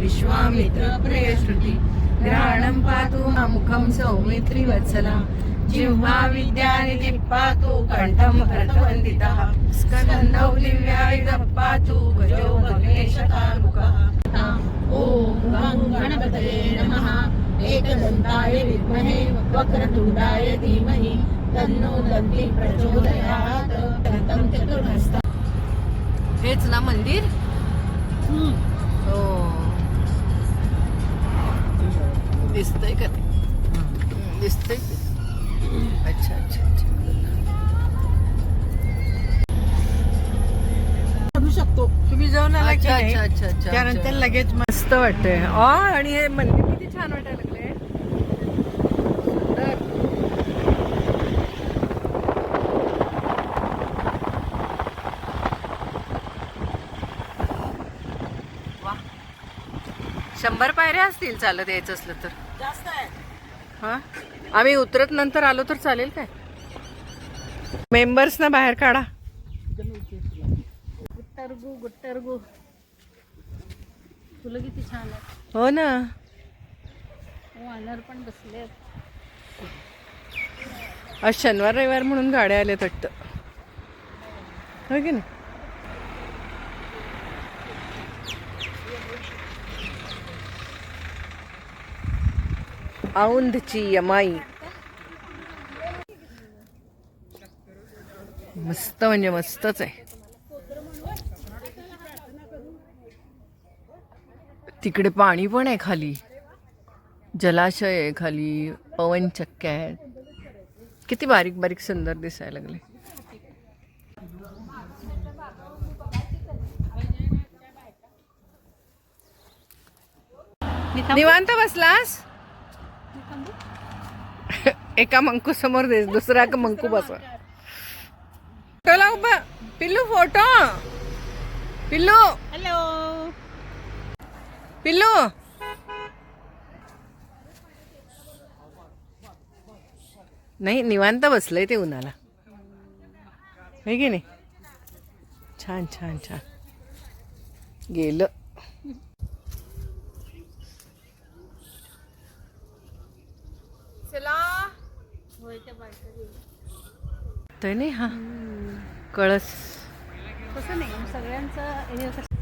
विश्वामित्र प्रेयश्रुति ग्रहणं पातु मुखं सौमित्री वत्सला। जिह्वा विद्यानिधि पातु कण्ठं भरतवन्दितः स्कन्दौ दिव्यायुधः पातु गजो भग्नेशकारुकः ॐ गणपतये नमः। एकदन्ताय विद्महे वक्रतुण्डाय धीमहि। तन्नो दन्ति प्रचोदयात्। हेच ना मंदिर? हो. दिसतंय का? ते दिसतंय अच्छा अच्छा अच्छा. शकतो. तुम्ही जाऊन आला अच्छा नाही? अच्छा अच्छा अच्छा. त्यानंतर अच्छा. लगेच मस्त वाटतंय. आणि हे मंदिर किती छान वाटायला लागले. शंभर पायऱ्या असतील चालत यायचं असलं तर. जास्त आहे. हा? आम्ही उतरत नंतर आलो तर चालेल काय? मेंबर्स ना बाहेर काढा. गुट्टरगु गुट्टरगु. फुलं किती छान आहेत हो ना. वानर पण बसले आज शनिवार रविवार म्हणून गाड्या आल्यात वाटतं. हो की नाही? औंधची यमाई. मस्त म्हणजे मस्तच आहे. तिकडे पाणी पण आहे खाली. जलाशय आहे खाली. पवनचक्क्या आहेत. किती बारीक बारीक सुंदर दिसायला लागले. निवांत बसलास? एका मंकू समोर दे दुसरा का मंकू बसवा चला उभा. पिल्लू फोटो पिल्लू. हॅलो पिल्लू. नाही निवांत बसलंय ते उन्हाला. है की नाही? छान छान छान. गेलं चला तर नाही हा? कळस. तसं नाही सगळ्यांचं हे कसं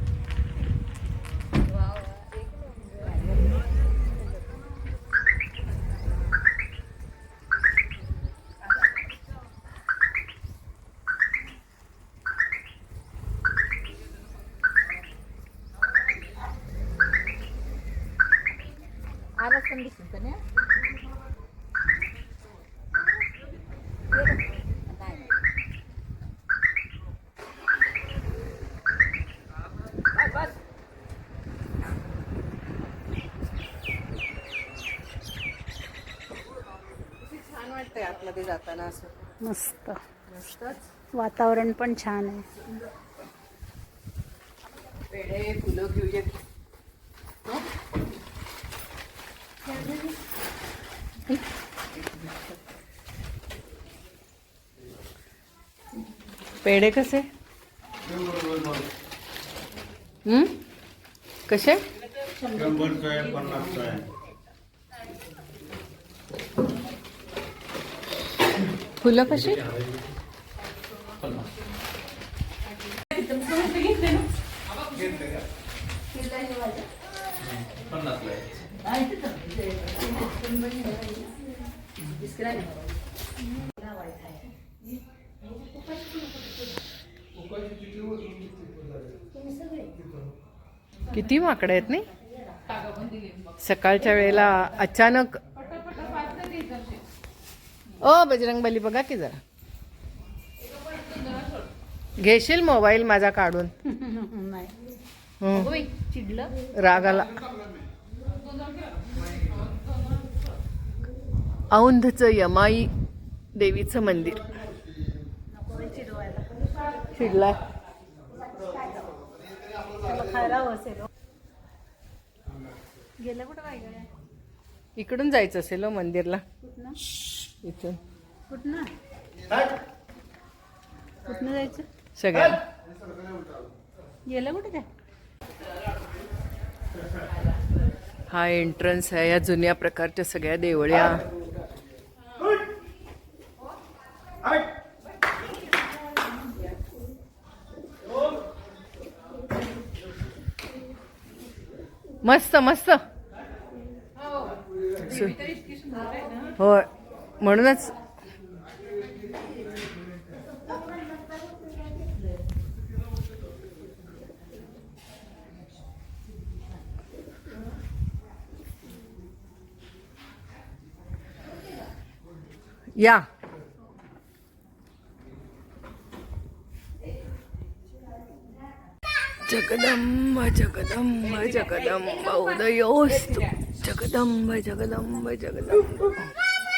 आवाज पण दिसतो का जाताना असं. मस्त. मस्तच. वातावरण पण छान आहे. पेढे फुलं घेऊयात पेढे कसे? हम्म? कसे? शंभरचं आहे पन्नासचं आहे फुलं कशी? किती माकडे आहेत नाही सकाळच्या वेळेला अचानक ओ बजरंग बली बघा की जरा. घेशील मोबाईल माझा काढून? चिडलं. रागाला. औंधचं यमाई देवीचं मंदिर. असेल हो. इकडून जायचं असेल हो मंदिरला. कुठनं? इथून कुठनं कुठनं जायचं? सगळ्या. गेलं कुठं काय? हा एंट्रन्स आहे या जुन्या प्रकारच्या सगळ्या देवळ्या. मस्त मस्त. सु- होय. म्हणूनच या. जगदंब जगदंब जगदंब उदयोस्तु। जगदंब जगदंब जगदंब।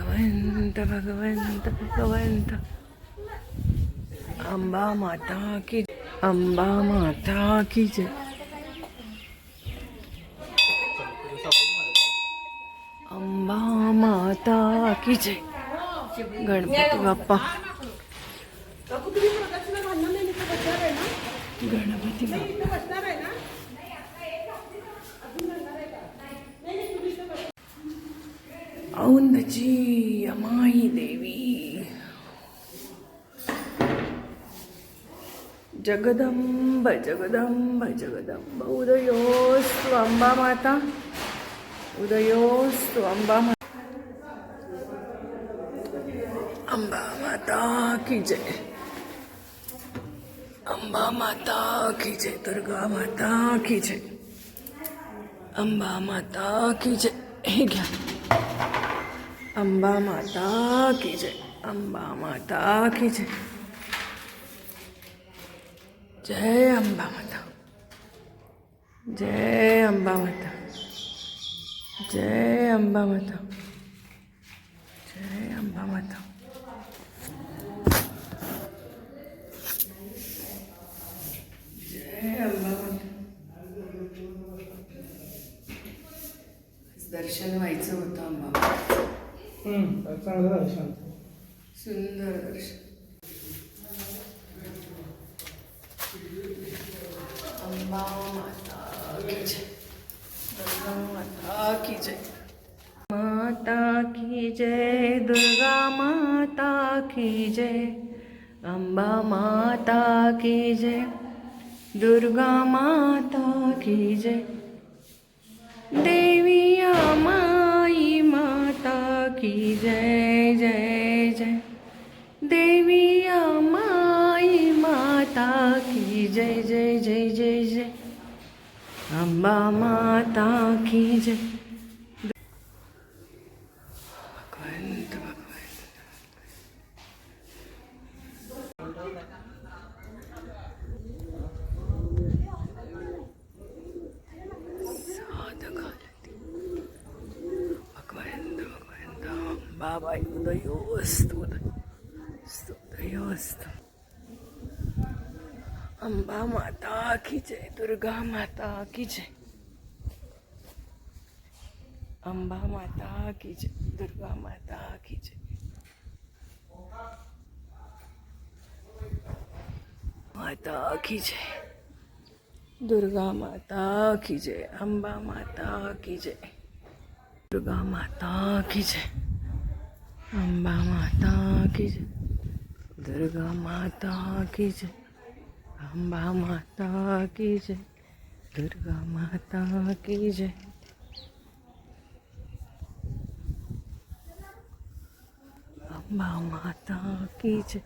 भगवंत भगवंत भगवंत. अंबा माता की अंबा माता की जय. अंबा माता की जय. गणपती बाप्पा. गणपती बाप्पा. जगदंब जगदंब जगदंब. उदयोस्तु अंबा माता. उदयोस्तु अंबा माता. अंबा माता की जय. अंबा माता की जय. दुर्गा माता की जय. अंबा माता की जय. हे घ्या. अंबा माता की जय. अंबा माता की जय. जय अंबा माता जय अंबा माता जय अंबा माता जय अंबा माता जय अंबा माता दर्शन व्हायचं होतं अंबा चांगलं शांत सुंदर दर्शन. माता की जय, दुर्गा माता की जय दुर्गा माता की जय अंबा माता की जय, दुर्गा माता की जय। देविया माई माता की जय। अम्बा माता की जय। भगवंत भगवंत साधकालती भगवंत भगवंत बाबा उदयोस्तु उदयोस्तु उदयोस्तु अंबा माता की जय दुर्गा माता की जय अंबा माता की जय दुर्गा माता की जय माता की जय दुर्गा माता की जय अंबा माता की जय दुर्गा माता की जय अंबा माता की जय दुर्गा माता की जय अंबा माता की जय दुर्गा माता की जय। अंबा माता की जय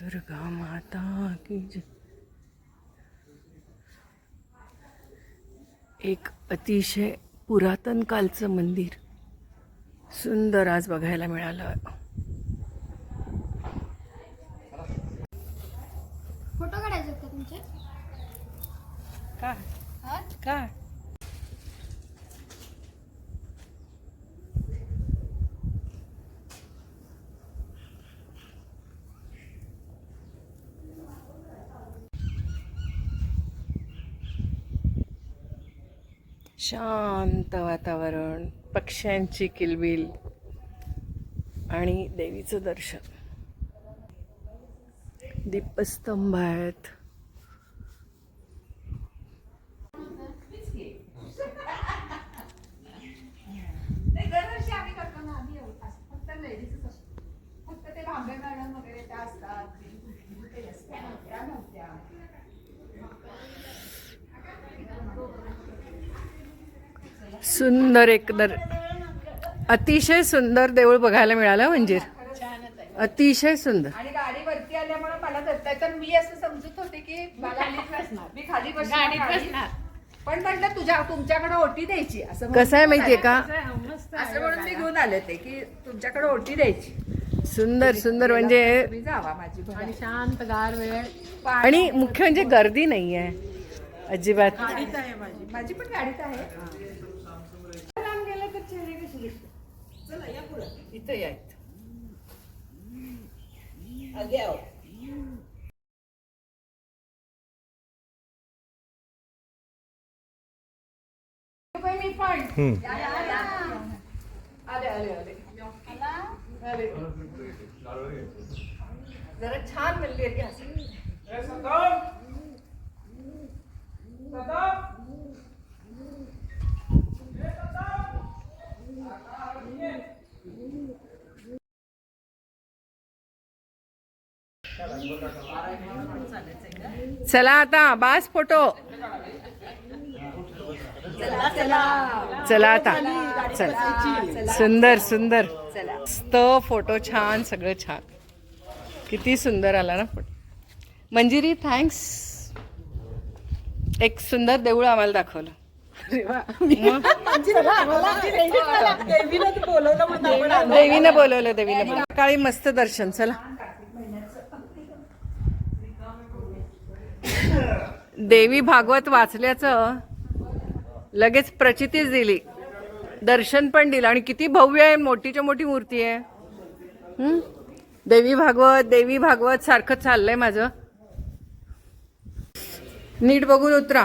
दुर्गा माता की जय। एक अतिशय पुरातन कालचं मंदिर सुंदर आज बघायला मिळालं. का? का? शांत वातावरण पक्ष्यांची किलबिल आणि देवीचं दर्शन. दीपस्तंभ आहेत. सुंदर एकदर अतिशय सुंदर देऊळ बघायला मिळालं म्हणजे अतिशय सुंदर. आणि गाडी वरती आल्यामुळे मला धरताय तर मी असं समजत होते की मला मी खाली बसणार गाडीत पण म्हटलं तुझ्या तुमच्याकडे ओटी द्यायची. असं म्हणून कसं आहे माहितीये का? असं म्हणून मी घेऊन आले ते की तुमच्याकडे ओटी द्यायची. सुंदर सुंदर. म्हणजे तुम्ही जावा माझी भला. आणि शांत गार वेळ. आणि मुख्य म्हणजे गर्दी नाही आहे अजिबात माझी पण गाडीत आहे लांब गेलं तर चेहरे कसे दिसतात इथे या मी पण आले आले आले आले जरा छान मंदिर आहे असं. ए, सदाम! चला आता बास फोटो. चला आता. चला. सुंदर सुंदर. मस्त फोटो छान सगळं छान. किती सुंदर आला ना फोटो. मंजिरी थँक्स एक सुंदर देऊळ आम्हाला दाखवलं. देवीनं बोलवलं देवीनं. सकाळी मस्त दर्शन चला. देवी भागवत वाचल्याचं लगेच प्रचितीच दिली. दर्शन पण दिलं. आणि किती भव्य आहे मोठीच्या मोठी मूर्ती आहे? देवी भागवत देवी भागवत सारखं चाललंय माझं. नीट बघून उतरा.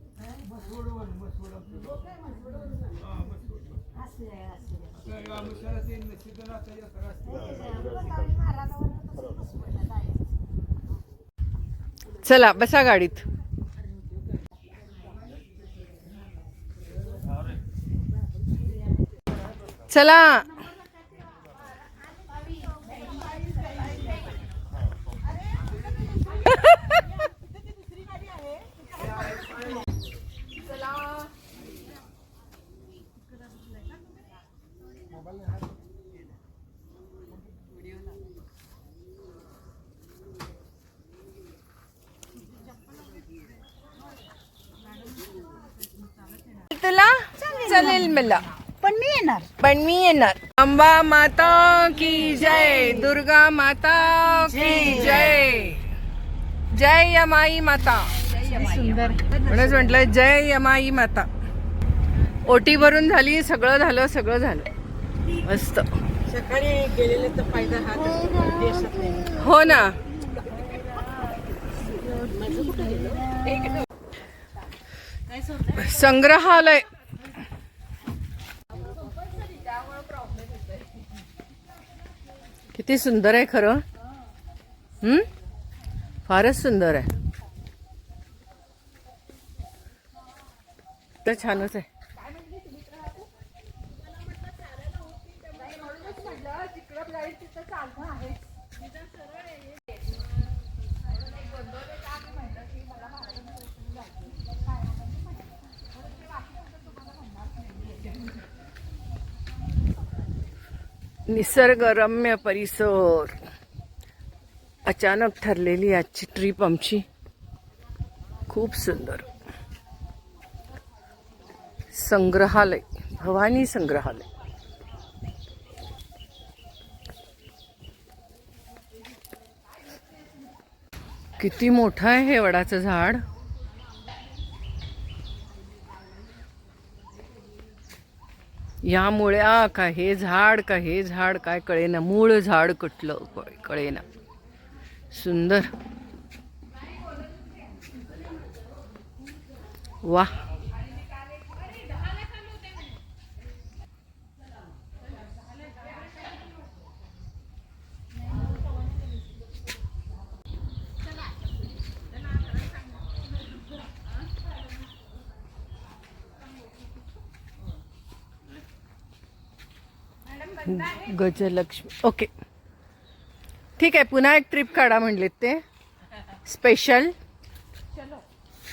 चला बसा गाडीत. चला तुला चालेल मला. पण मी येणार. पण मी येणार. अंबा माता की जय दुर्गा माता की जय. जय यमाई माता. म्हणूनच म्हटलं जय यमाई माता. ओटी भरून झाली सगळं झालं सगळं झालं. मस्त. सकाळी गेलेले तर फायदा हा देशात नाही. हो ना. संग्रहालय. किती सुंदर आहे खरं? फारच सुंदर आहे. तर छानच आहे. निसर्गरम्य परिसर. अचानक ठरलेली आजची ट्रीप आमची खूप सुंदर. संग्रहालय भवानी संग्रहालय. किती मोठं आहे हे वडाचं झाड? यामुळे मुळ्या का हे झाड का हे झाड काय कळेना. मूळ झाड कुठलं? कळे- कळेना. सुंदर. वा. गजलक्ष्मी. ओके ठीक आहे पुन्हा एक ट्रिप काढा म्हणलेत ते. स्पेशल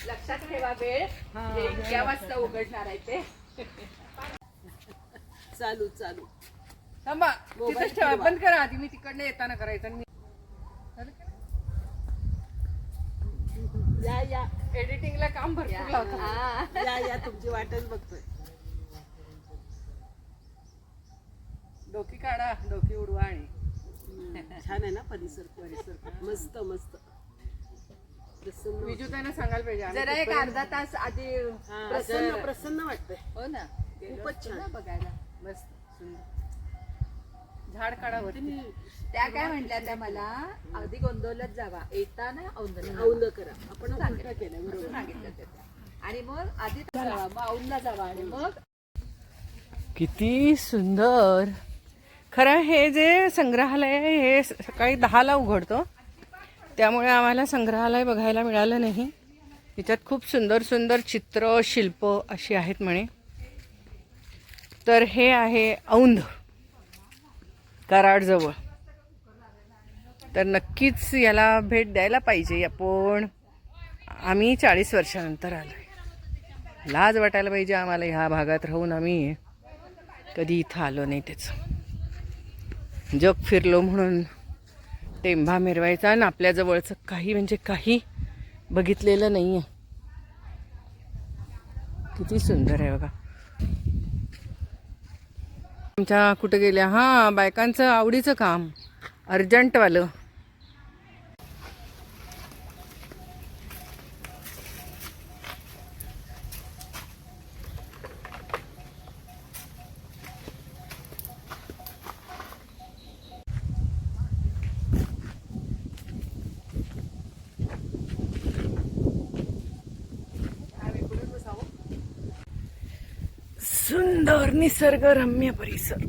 लक्षात ठेवा वेळ. हे वाजता उघडणार आहे ते. चालू चालू. थांबा तिथंच ठेवा. बंद करा आधी. मी तिकडनं येताना करायचं आणि मी या या. एडिटिंगला काम भरपूर लावतो या या. तुमची वाटच बघतोय. डोकी काढा डोकी उडवा आणि छान आहे ना परिसर परिसर. मस्त मस्त. प्रसन्न विजू त्यांना सांगायला पाहिजे आम्ही जरा एक अर्धा तास आधी हा, प्रसन्न प्रसन्न वाटतंय. हो ना. खूपच छान. बघायला. मस्त सुंदर. झाड काढा वरती. त्या काय म्हटल्या त्या मला? आधी गोंदवलत जावा. येताना औंधला औंद करा. आपण उलटा केलं बरोबर. सांगितलं त्या. आणि मग आधी जावा मग औंधला जावा आणि मग किती सुंदर. खरं हे जे संग्रहालय हे सकाळी दहाला उघडतो. त्यामुळे आम्हाला संग्रहालय बघायला मिळालं नाही. तिच्यात खूप सुंदर सुंदर चित्र शिल्प अशी आहेत म्हणे. तर हे आहे औंध कराडजवळ. तर नक्कीच याला भेट द्यायला पाहिजे. आपण आम्ही चाळीस वर्षानंतर आलो आहे लाज वाटायला पाहिजे आम्हाला ह्या भागात राहून आम्ही. कधी इथं आलो नाही त्याचं. जग फिरलो म्हणून टेंभा मिरवायचा आणि आपल्याजवळचं काही म्हणजे काही बघितलेलं नाही आहे किती सुंदर आहे बघा. आमच्या कुठं गेल्या? हां बायकांचं आवडीचं काम. अर्जंटवालं सुंदर निसर्गरम्य परिसर.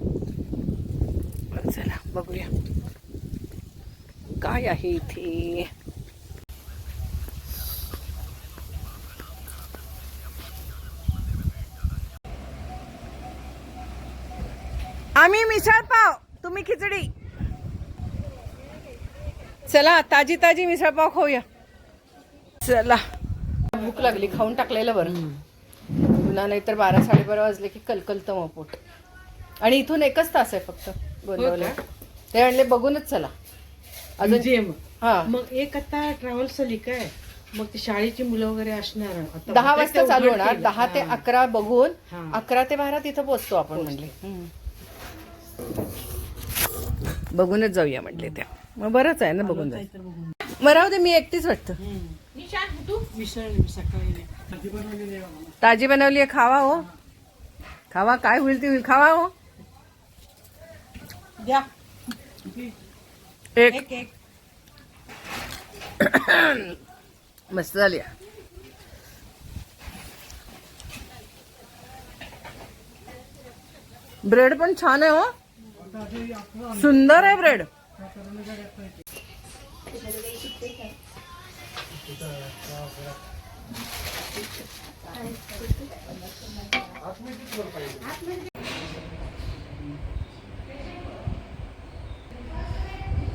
चला बघूया. काय आहे इथे? आम्ही मिसळ पाव तुम्ही खिचडी. चला ताजी ताजी मिसळ पाव खाऊया. चला. भूक लागली खाऊन टाकलेलं बरं. पुन्हा नाहीतर बारा साडेबारा वाजले की कलकलतं मग पोट आणि इथून एकच तास आहे फक्त गोंदवले. ते आणले बघूनच चला. अजून म्युझियम हा. मग एक आता ट्रॅव्हल्स आली काय? मग ती शाळेची मुलं वगैरे असणार. आता दहा वाजता चालू. होणार. दहा ते हा. अकरा बघून हा. अकरा ते बारा तिथं पोचतो आपण म्हणले. बघूनच जाऊया म्हणले त्या. मग बरंच आहे ना बघून बघून. मग राहू दे मी एकटीच वाटतं. मिसळ मी सकाळी. ताजी बनवली आहे खावा हो. खावा काय होईल ते होईल खावा हो. द्या. एक. एक एक. मस्त झाली. ब्रेड पण छान आहे हो. सुंदर आहे ब्रेड.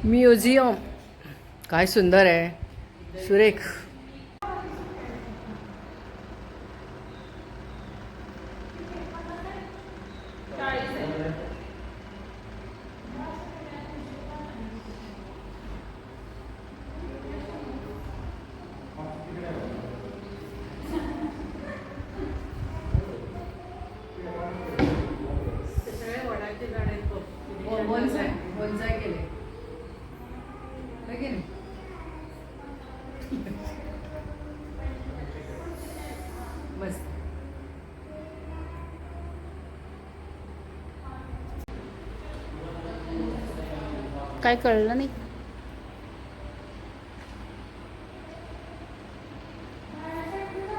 म्युझियम. काय सुंदर आहे. सुरेख मस्त काय कळलं नाही.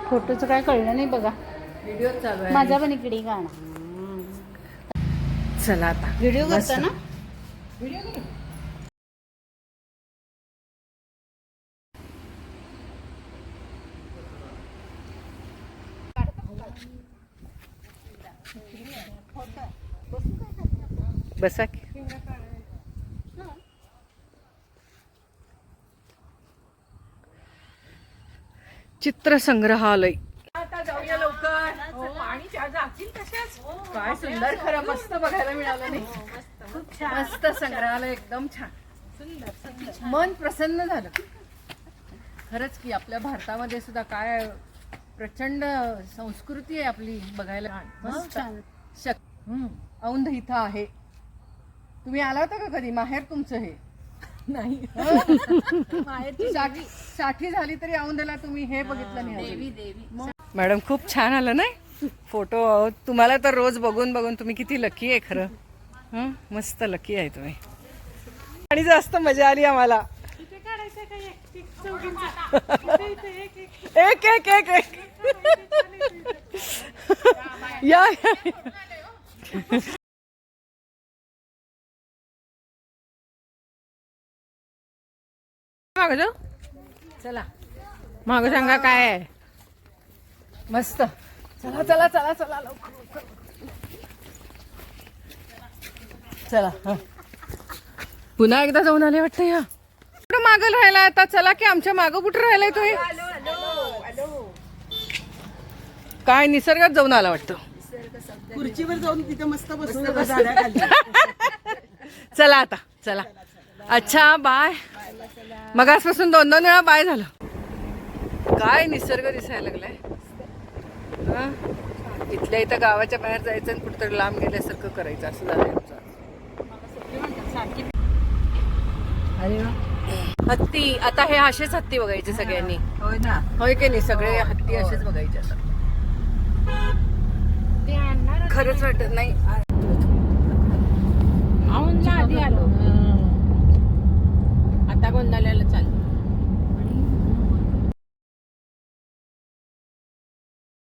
फोटोचं काय कळलं नाही बघा. व्हिडिओ चालू माझा पण इकडे गाणं. चला आता. व्हिडिओ. करता ना? बसा की. चित्रसंग्रहालय. आता जाऊया लवकर. पाणी त्या जातील तशाच काय सुंदर खरं मस्त बघायला मिळालं नाही. मस्त संग्रहालय एकदम छान. मन प्रसन्न झालं. खरंच की आपल्या भारतामध्ये सुद्धा काय प्रचंड संस्कृती आहे आपली बघायला. मस्त. शक हम्म. औंध इथं आहे. तुम्ही आला होता का कधी? माहेर तुमचं हे? नाही. साठी साठी झाली तरी औंधला तुम्ही हे बघितलं नाही अजून. मॅडम खूप छान आलं नाही? फोटो तुम्हाला तर रोज बघून बघून तुम्ही किती लकी आहे खरं. हं? मस्त लकी आहे तुम्ही. आणि जास्त मजा आली आम्हाला. एक एक एक एक. या या. मागं जाऊ. चला. मागं सांगा काय आहे. मस्त. चला चला चला चला लवकर लवकर. चला हं. पुन्हा एकदा जाऊन आले वाटतं या. कुठं मागं राहिला आता? चला की आमच्या मागं कुठं राहिलाय तो हे? काय निसर्गात जाऊन आला वाटतं? खुर्चीवर जाऊन तिथे मस्त बसून चला आता चला. अच्छा बाय. मगासपासून दोन दोन वेळा बाय झालं. काय निसर्ग दिसायला लागलाय? इथल्या इथं गावाच्या बाहेर जायचं आणि कुठेतरी लांब गेल्यासारखं करायचं असं झालंय आमचं. अरे. हत्ती. आता हे असेच हत्ती बघायचे सगळ्यांनी. होय ना. होय की नाही? सगळे हत्ती असेच बघायचे आता खरंच वाटत नाही. आता झालेलं चालतं